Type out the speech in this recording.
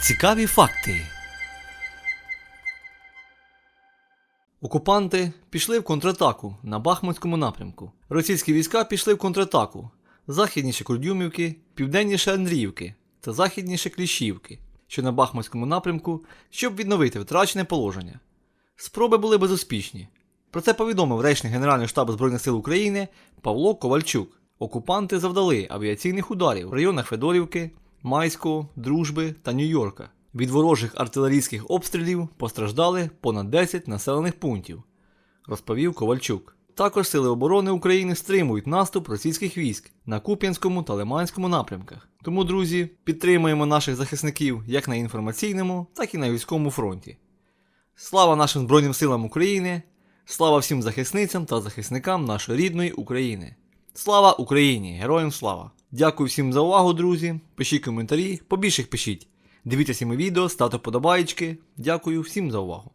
Цікаві факти. Окупанти пішли в контратаку на Бахмутському напрямку. Російські війська пішли в контратаку західніше Курдюмівки, південніше Андріївки та західніше Кліщівки, що на Бахмутському напрямку, щоб відновити втрачене положення. Спроби були безуспішні. Про це повідомив речник Генерального штабу Збройних сил України Павло Ковальчук. Окупанти завдали авіаційних ударів в районах Федорівки, Майського, Дружби та Нью-Йорка. Від ворожих артилерійських обстрілів постраждали понад 10 населених пунктів, розповів Ковальчук. Також Сили оборони України стримують наступ російських військ на Куп'янському та Лиманському напрямках. Тому, друзі, підтримуємо наших захисників як на інформаційному, так і на військовому фронті. Слава нашим Збройним силам України! Слава всім захисницям та захисникам нашої рідної України! Слава Україні! Героям слава! Дякую всім за увагу, друзі. Пишіть коментарі, побільше їх пишіть. Дивіться всі мої відео, ставте подобаєчки. Дякую всім за увагу.